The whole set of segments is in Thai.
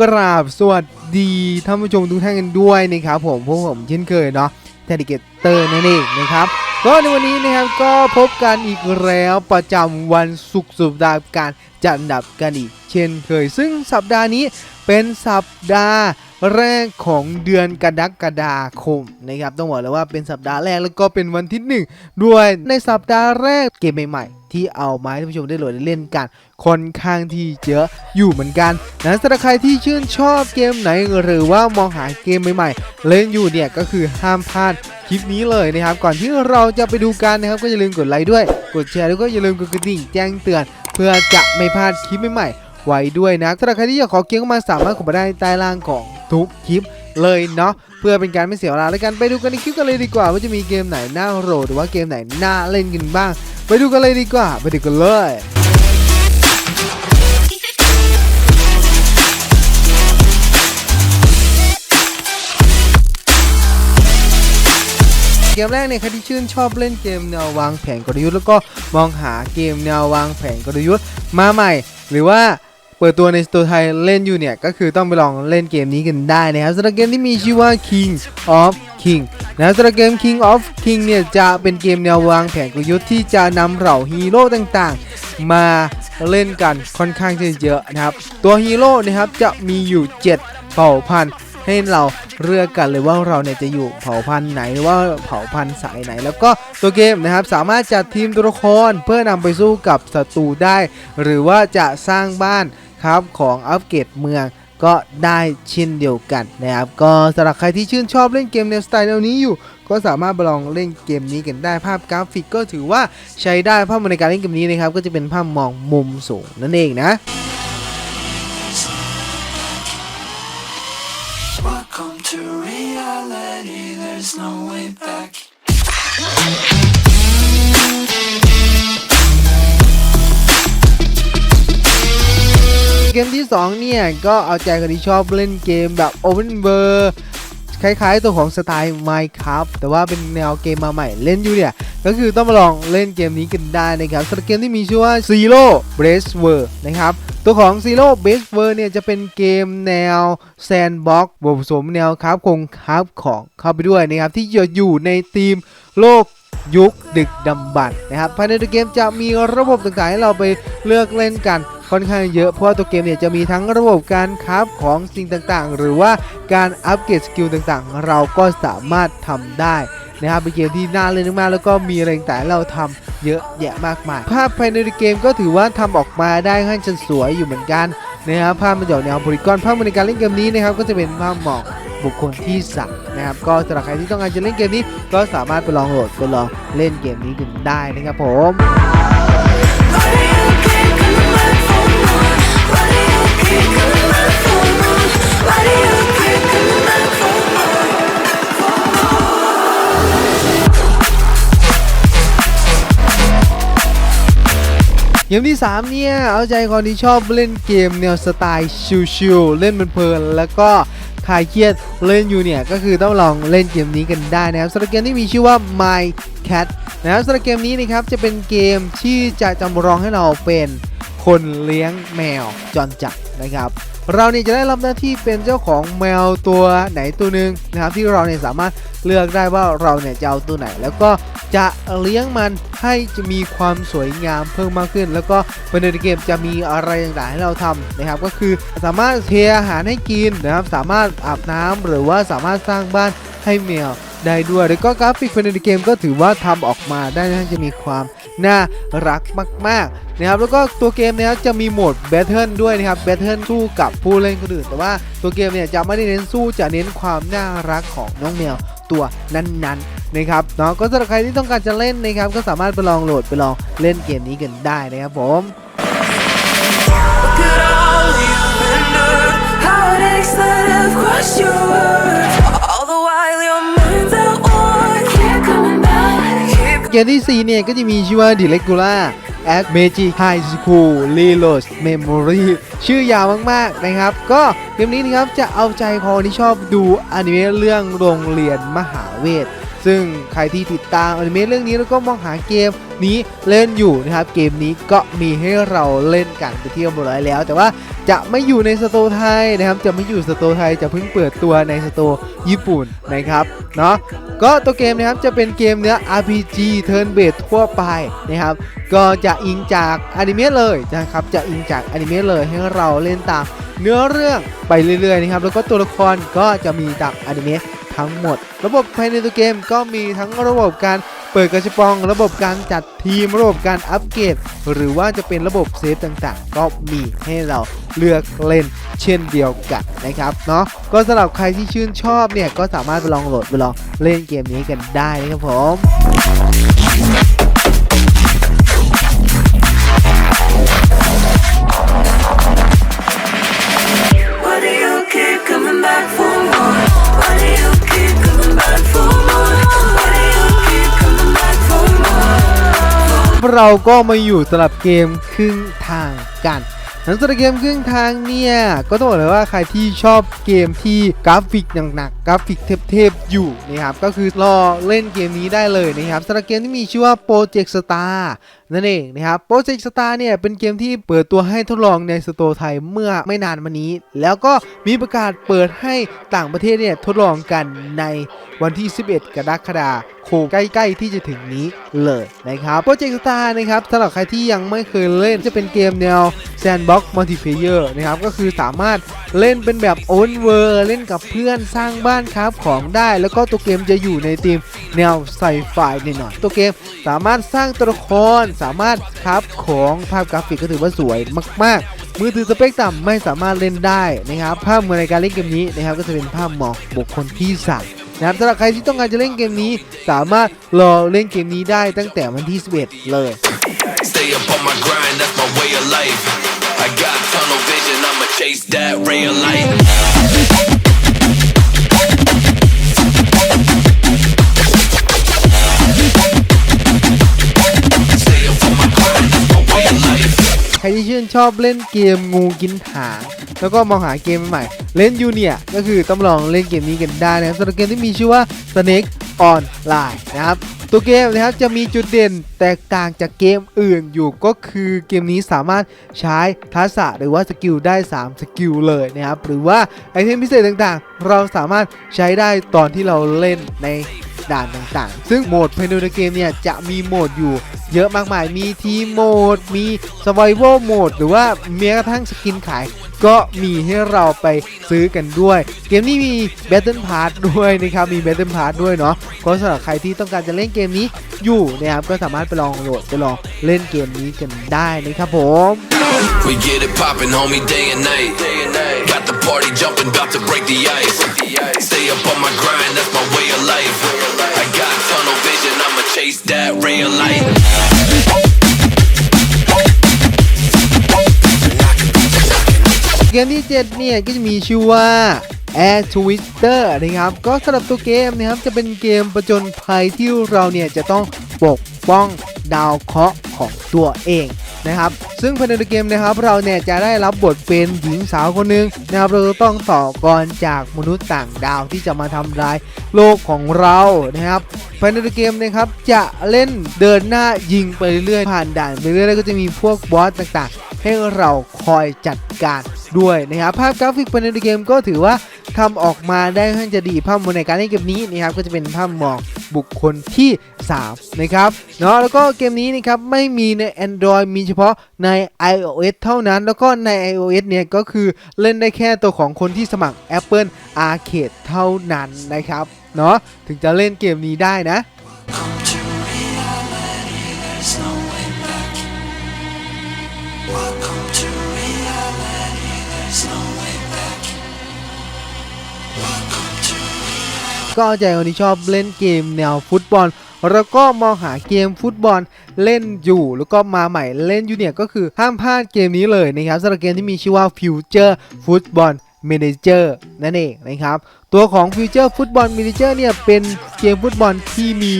กราบสวัสดีท่านผู้ชมทุกท่านกันด้วยนะครับผมพวกผมเช่นเคยเนาะเทดิเกเตอร์นั่นเองนะครับก็ในวันนี้นะครับก็พบกันอีกแล้วประจำวันศุกร์สุดสัปดาห์การจัดอันดับกันอีกเช่นเคย ซึ่งสัปดาห์นี้เป็นสัปดาห์ แรกของเดือนกรกฎาคมนะครับต้องบอกเลยว่าเป็นสัปดาห์แรกแล้วก็เป็นวันที่หนึ่งด้วยในสัปดาห์แรกเกมใหม่ๆ ที่เอามาให้ท่านผู้ชมได้โหลดได้เล่นกันค่อนข้างที่เยอะอยู่เหมือนกันนะสำหรับใครที่ชื่นชอบเกมไหนหรือว่ามองหาเกมใหม่ๆ เล่นอยู่เนี่ยก็คือห้ามพลาดคลิปนี้เลยนะครับก่อนที่เราจะไปดูกันนะครับก็อย่าลืมกดไลค์ด้วย กดแชร์แล้วก็อย่าลืมกดกระดิ่งแจ้งเตือน เพื่อจะไม่พลาดคลิปใหม่ๆ ไว้ด้วยนะสำหรับใครที่อยากขอเกมเข้ามาสามารถกดมาได้ใต้ล่างของทุกคลิปเลยเนาะเพื่อเป็นการไม่เสียเวลาแล้วกันไปดูกันในคลิปกันเลยดีกว่า ว่าจะมีเกมไหนน่าโหลดหรือว่าเกมไหนน่าเล่นกันบ้าง ไปดูกันเลยดีกว่า ไปดูกันเลยเกมแรกเนี่ยใครที่ชื่นชอบเล่นเกมแนววางแผนกลยุทธ์แล้วก็มองหาเกมแนววางแผนกลยุทธ์มาใหม่ หรือว่า เปิดตัวในสตร์ไทยเล่นอยู่เนี่ย ก็คือต้องไปลองเล่นเกมนี้กันได้นะครับสำหรับเกมที่มีชื่อว่า King of King นะสำหรับเกม King of King เนี่ย จะเป็นเกมแนววางแผนกลยุทธ์ที่จะนำเหล่าฮีโร่ต่างๆ มาเล่นกันค่อนข้างจะเยอะนะครับ ตัวฮีโร่นะครับจะมีอยู่ 7 เผ่าพันธุ์ให้เราเลือกกันเลยว่าเราเนี่ยจะอยู่เผ่าพันธุ์ไหนหรือว่าเผ่าพันธุ์สายไหน แล้วก็ตัวเกมนะครับสามารถจัดทีมตัวละครเพื่อนำไปสู้กับศัตรูได้ หรือว่าจะสร้างบ้าน ครับของอัปเกรดเมืองก็ได้เช่นเดียวกันนะครับก็สำหรับใครที่ชื่นชอบเล่นเกมแนวสไตล์แนวนี้อยู่ ก็สามารถไปลองเล่นเกมนี้กันได้ภาพกราฟิกก็ถือว่าใช้ได้ภาพในการเล่นเกมนี้นะครับก็จะเป็นภาพมองมุมสูงนั่นเองนะ there's no way back. เกมที่ 2 เนี่ย ก็เอาใจคนที่ชอบเล่นเกมแบบ Open World คล้ายๆตัวของสไตล์ Minecraft แต่ว่าเป็นแนวเกมมาใหม่เล่นอยู่เนี่ย ก็คือต้องมาลองเล่นเกมนี้กันได้นะครับสำหรับเกมที่มีชื่อว่า Zero Brace w o r d นะครับ ตัวของ Zero Brace w o r d เนี่ยจะเป็นเกมแนว Sandbox บวกผสมแนวคราฟคงคราฟของเข้าไปด้วยนะครับ ที่จะอยู่ในธีมโลกยุคดึกดำบรรพ์นะครับภายในตัวเกมจะมีระบบต่างๆให้เราไปเลือกเล่นกัน ค่อนข้างเยอะเพราะว่าตัวเกมเนี่ยจะมีทั้งระบบการคราฟของสิ่งต่างๆ หรือว่าการอัปเกรดสกิลต่างๆ เราก็สามารถทำได้นะครับเป็นเกมที่น่าเล่นมากๆแล้วก็มีอะไรต่างๆเราทำเยอะแยะมากมาย ภาพภายในเกมก็ถือว่าทำออกมาได้ค่อนข้างจะสวยอยู่เหมือนกันนะครับภาพมันจะแนวโพลีกอนภาพในการเล่นเกมนี้นะครับก็จะเป็นภาพหมอกบุคคลที่สามนะครับก็สำหรับใครที่ต้องการจะเล่นเกมนี้ ก็สามารถไปลองโหลดไปลองเล่นเกมนี้กันได้นะครับผม เกมที่ 3 เนี่ย เอาใจคนที่ชอบเล่นเกมแนวสไตล์ชิลๆเล่นเพลินๆแล้วก็คลายเครียดเล่นอยู่เนี่ย ก็คือต้องลองเล่นเกมนี้กันได้นะครับสำหรับเกมที่มีชื่อว่า My Cat นะครับสำหรับเกมนี้นะครับจะเป็นเกมที่จะจำลองให้เราเป็นคนเลี้ยงแมวจรจัดนะครับ เราเนี่ยจะได้รับหน้าที่เป็นเจ้าของแมวตัวไหนตัวหนึ่งนะครับที่เราเนี่ยสามารถเลือกได้ว่าเราเนี่ยจะเอาตัวไหน แล้วก็ จะเลี้ยงมันให้จะมีความสวยงามเพิ่มมากขึ้น แล้วก็ภายในเกมจะมีอะไรต่างๆให้เราทำนะครับ ก็คือสามารถเทอาหารให้กินนะครับ สามารถอาบน้ำหรือว่าสามารถสร้างบ้านให้แมวได้ด้วยแล้วก็กราฟิกภายในเกมก็ถือว่าทำออกมาได้น่าจะมีความน่ารักมากๆนะครับแล้วก็ตัวเกมเนี้ยจะมีโหมดแบทเทิลด้วยนะครับแบทเทิลสู้กับผู้เล่นคนอื่นแต่ว่าตัวเกมเนี่ยจะไม่ได้เน้นสู้จะเน้นความน่ารักของน้องแมว ตัวนั้นๆนะครับเนาะก็สำหรับใครที่ต้องการจะเล่นนะครับก็สามารถไปลองโหลดไปลองเล่นเกมนี้กันได้นะครับผม Look at all you've endured, heartaches that I've crushed your world. กมที่ 4 เนี่ย ก็จะมีชื่อว่า Direcula at Magic High School Reload Memory ชื่อยาวมาก ๆ นะครับ ก็เกมนี้นะครับจะเอาใจคนที่ชอบดูอนิเมะเรื่องโรงเรียนมหาเวท ซึ่งใครที่ติดตามอนิเมะเรื่องนี้แล้วก็มองหาเกมนี้เล่นอยู่นะครับเกมนี้ก็มีให้เราเล่นกันไปเที่ยวหมดแล้ว แต่ว่าจะไม่อยู่ในสโตร์ไทยนะครับจะไม่อยู่สโตร์ไทยจะเพิ่งเปิดตัวในสโตร์ญี่ปุ่นนะครับเนาะก็ตัวเกมนะครับจะเป็นเกมเนื้อ RPG Turn Based ทั่วไปนะครับก็จะอิงจากอนิเมะเลยนะครับจะอิงจากอนิเมะเลยให้เราเล่นตามเนื้อเรื่องไปเรื่อยๆนะครับแล้วก็ตัวละครก็จะมีตามอนิเมะ ทั้งหมด ระบบภายในตัวเกมก็มีทั้งระบบการเปิดกระชับปอง ระบบการจัดทีม ระบบการอัปเกรดหรือว่าจะเป็นระบบเซฟต่างๆ ก็มีให้เราเลือกเล่นเช่นเดียวกันนะครับเนาะก็สำหรับใครที่ชื่นชอบเนี่ยก็สามารถไปลองโหลดไปลองเล่นเกมนี้กันได้นะครับผม เราก็มาอยู่สำหรับเกมครึ่งทางกันหลังสำหรับเกมครึ่งทางเนี่ยก็ต้องบอกเลยว่าใครที่ชอบเกมที่กราฟิกหนักๆกราฟิกเทพๆอยู่นะครับก็คือรอเล่นเกมนี้ได้เลยนะครับสำหรับเกมที่มีชื่อว่า Project Star นั่นเองนะครับ Project Star เนี่ยเป็นเกมที่เปิดตัวให้ทดลองในสโตร์ไทยเมื่อไม่นานมานี้ แล้วก็มีประกาศเปิดให้ต่างประเทศเนี่ยทดลองกันในวันที่ 11 กรกฎาคมใกล้ๆที่จะถึงนี้เลยนะครับ Project Star นะครับสำหรับใครที่ยังไม่เคยเล่นจะเป็นเกมแนว Sandbox Multiplayer นะครับก็คือสามารถเล่นเป็นแบบ Open World เล่นกับเพื่อนสร้างบ้านคราฟของได้ แล้วก็ตัวเกมจะอยู่ในธีมแนวไซไฟหน่อยๆตัวเกมสามารถสร้างตัวละครสามารถคราฟของภาพกราฟิกก็ถือว่าสวยมากๆ มือถือสเปคต่ำไม่สามารถเล่นได้นะครับภาพเมื่อในการเล่นเกมนี้นะครับก็จะเป็นภาพหมอกบุคคลที่สั่งนะครับสำหรับใครที่ต้องการจะเล่นเกมนี้ สามารถรอเล่นเกมนี้ได้ตั้งแต่วันที่ 11 เลย Stay up on my grind, that's my way of life. I got tunnel vision, I'ma chase that ray of light. ใครที่ชื่นชอบเล่นเกมงูกินหางแล้วก็มองหาเกมใหม่ๆเล่นยูเนี่ยก็คือต้องลองเล่นเกมนี้กันได้นะครับสำหรับเกมที่มีชื่อว่า Snake Online นะครับตัวเกมนะครับจะมีจุดเด่นแตกต่างจากเกมอื่นอยู่ก็คือเกมนี้สามารถใช้ทักษะหรือว่าสกิลได้ 3 สกิลเลยนะครับหรือว่าไอเทมพิเศษต่างๆ เราสามารถใช้ได้ตอนที่เราเล่นใน ด่านต่างๆ ซึ่งโหมดภายในเกมเนี่ยจะมีโหมดอยู่เยอะมากมาย มีทีโหมด มี survival โหมด หรือว่าแม้กระทั่งสกินขาย ก็มีให้เราไปซื้อกันด้วย เกมนี้มี Battle Pass ด้วยนะครับ มี Battle Pass ด้วยเนาะ ก็สำหรับใครที่ต้องการจะเล่นเกมนี้อยู่นะครับ ก็สามารถไปลองโหลดไปลองเล่นเกมนี้กันได้นะครับผม We get it poppin', homie, day and night. Got the party jumping, about to break the ice. Stay up on my grind, that's my way of life. Chase that ray of light. เกมที่ 7 เนี่ย ก็จะมีชื่อว่า Air Twister นะครับ ก็สำหรับตัวเกมนะครับ จะเป็นเกมประจนภัยที่เราเนี่ย จะต้องปกป้องดาวเคราะห์ของตัวเอง นะครับ ซึ่งภายในเกมนะครับเราเนี่ยจะได้รับบทเป็นหญิงสาวคนหนึ่งนะครับเราจะต้องต่อกรจากมนุษย์ต่างดาวที่จะมาทำร้ายโลกของเรานะครับภายในเกมนะครับจะเล่นเดินหน้ายิงไปเรื่อยๆผ่านด่านไปเรื่อยๆแล้วก็จะมีพวกบอสต่างๆ ให้เราคอยจัดการด้วยนะครับภาพกราฟิกภายในเกมก็ถือว่าทำออกมาได้ค่อนข้างจะดีภาพมวลในการเล่นเกมนี้นะครับก็จะเป็นภาพหมอก บุคคลที่ 3 นะครับเนาะแล้วก็เกมนี้นะครับไม่มีใน Android มีเฉพาะใน iOS เท่านั้น แล้วก็ใน iOS เนี่ยก็คือเล่นได้แค่ตัวของคนที่สมัคร Apple Arcade เท่านั้นนะครับเนาะถึงจะเล่นเกมนี้ได้นะ ก็ใจคนที่ชอบเล่นเกมแนวฟุตบอล แล้วก็มองหาเกมฟุตบอลเล่นอยู่ แล้วก็มาใหม่เล่นอยู่เนี่ยก็คือห้ามพลาดเกมนี้เลยนะครับสำหรับเกมที่มีชื่อว่า Future Football Manager นั่นเองนะครับ ตัวของ Future Football Manager เนี่ยเป็นเกมฟุตบอลที่มี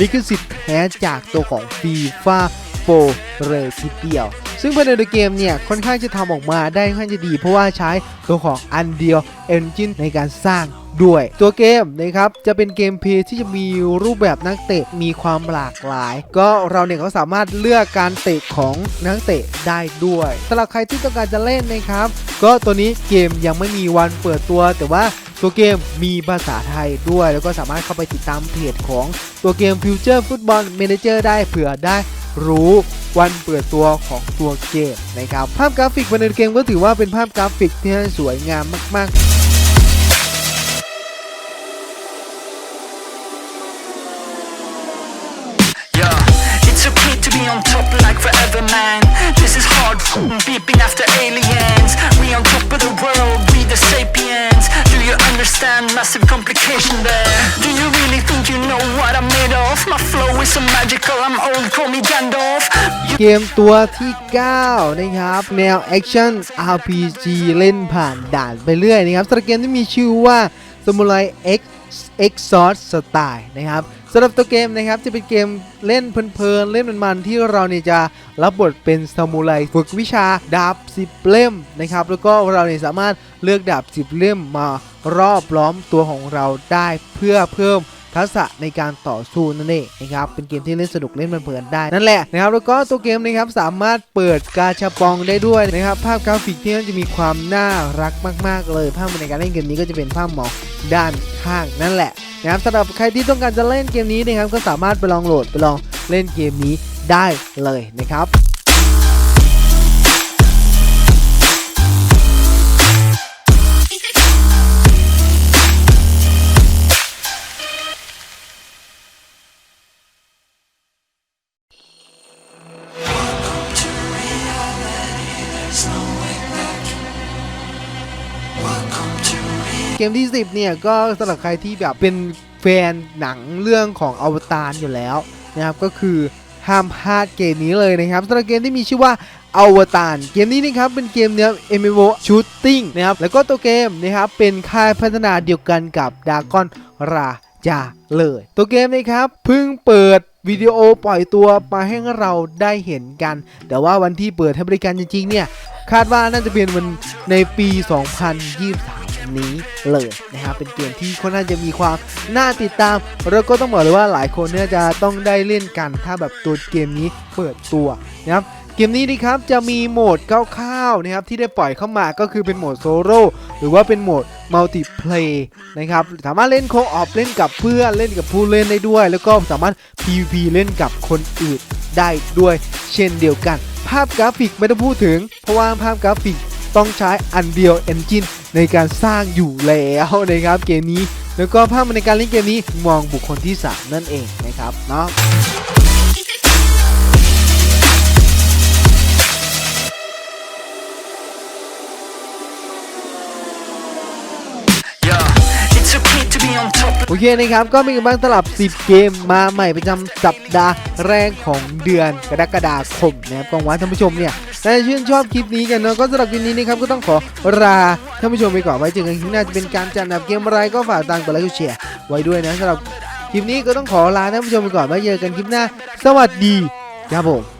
ลิขสิทธิ์แท้จากตัวของ FIFA 4เลยทีเดียว ซึ่งภายในตัวเกมเนี่ยค่อนข้างจะทำออกมาได้ค่อนข้างจะดี เพราะว่าใช้ตัวของ Unreal Engine ในการสร้างด้วยตัวเกมนะครับจะเป็นเกมเพลย์ที่จะมีรูปแบบนักเตะมีความหลากหลาย ก็เราเนี่ยก็สามารถเลือกการเตะของนักเตะได้ด้วยสำหรับใครที่ต้องการจะเล่นนะครับ ก็ตัวนี้เกมยังไม่มีวันเปิดตัว แต่ว่าตัวเกมมีภาษาไทยด้วย แล้วก็สามารถเข้าไปติดตามเพจของตัวเกม Future Football Manager ได้เผื่อได้ รู้วันเปิดตัวของตัวเกมนะครับ ภาพกราฟิกภายในเกมก็ถือว่าเป็นภาพกราฟิกที่สวยงามมากๆ hard beeping after aliens. We on top of the world, we the sapiens. Do you understand massive complication there? Do you really think you know what I'm made of? My flow is so magical, I'm old, call me Gandalf. เกมตัวที่ 9 นะครับ แนวแอคชั่น RPG เล่นผ่านด่านไปเรื่อยนะครับสำหรับเกมที่มีชื่อว่า Samurai X Exhaust Style นะครับสำหรับตัวเกมนะครับจะเป็นเกมเล่นเพลินๆเล่นมันๆที่เราเนี่ยจะรับบทเป็นซามูไรฝึกวิชาดาบ10เล่มนะครับแล้วก็เราเนี่ยสามารถเลือกดาบ10เล่มมารอบล้อมตัวของเราได้เพื่อเพิ่มทักษะในการต่อสู้นั่นเองนะครับเป็นเกมที่เล่นสนุกเล่นเพลินได้นั่นแหละนะครับแล้วก็ตัวเกมนะครับสามารถเปิดกาชาปองได้ด้วยนะครับภาพกราฟิกที่มันจะมีความน่ารักมาก ๆ เลยภาพในการเล่นเกมนี้ก็จะเป็นภาพหมอก ด้านข้างนั่นแหละนะครับสำหรับใครที่ต้องการจะเล่นเกมนี้นะครับก็สามารถไปลองโหลดไปลองเล่นเกมนี้ได้เลยนะครับ เกมที่ 10 เนี่ย ก็สำหรับใครที่แบบเป็นแฟนหนังเรื่องของอวตารอยู่แล้วนะครับก็คือห้ามพลาดเกมนี้เลยนะครับสำหรับเกมที่มีชื่อว่าอวตารเกมนี้นะครับเป็นเกมแนว MMO Shooting นะครับแล้วก็ตัวเกมนะครับเป็นค่ายพัฒนาเดียวกันกับ Dragon ราจาเลย ตัวเกมนะครับเพิ่งเปิดวิดีโอปล่อยตัวมาให้เราได้เห็นกัน แต่ว่าวันที่เปิดให้บริการจริงๆเนี่ยคาดว่าน่าจะเป็นวันในปี 2023 นี้เลยนะครับเป็นเกมที่ค่อนข้างจะมีความน่าติดตาม แล้วก็ต้องบอกเลยว่าหลายคนเนี่ยจะต้องได้เล่นกันถ้าแบบตัวเกมนี้เปิดตัวนะครับเกมนี้นะครับจะมีโหมดคร่าวๆนะครับที่ได้ปล่อยเข้ามาก็คือเป็นโหมดโซโล่หรือว่าเป็นโหมดมัลติเพลย์นะครับสามารถเล่นโคออฟเล่นกับเพื่อนเล่นกับผู้เล่นได้ด้วย แล้วก็สามารถ PVP เล่นกับคนอื่นได้ด้วย เช่นเดียวกัน ภาพกราฟิกไม่ต้องพูดถึง เพราะว่าภาพกราฟิกต้องใช้ Unreal Engine ในการสร้างอยู่แล้วนะครับเกมนี้ แล้วก็ภาพในการเล่นเกมนี้มองบุคคลที่ 3 นั่นเองนะครับเนาะ yeah, it's okay to be on top. โอเคนะครับ ก็มีกันบ้างสลับ 10 เกมมาใหม่ประจำสัปดาห์แรกของเดือนกรกฎาคมนะครับกองว่าท่านผู้ชมเนี่ย น่าจะชื่นชอบคลิปนี้กันเนาะก็สำหรับคลิปนี้นะครับก็ต้องขอลาท่านผู้ชมไปก่อนไว้เจอกันคลิปหน้าจะเป็นการจัดอันดับเกมอะไรก็ฝากตามกดไลค์กดแชร์ไว้ด้วยนะสำหรับคลิปนี้ก็ต้องขอลาท่านผู้ชมไปก่อนไว้เจอกันคลิปหน้า สวัสดีครับผม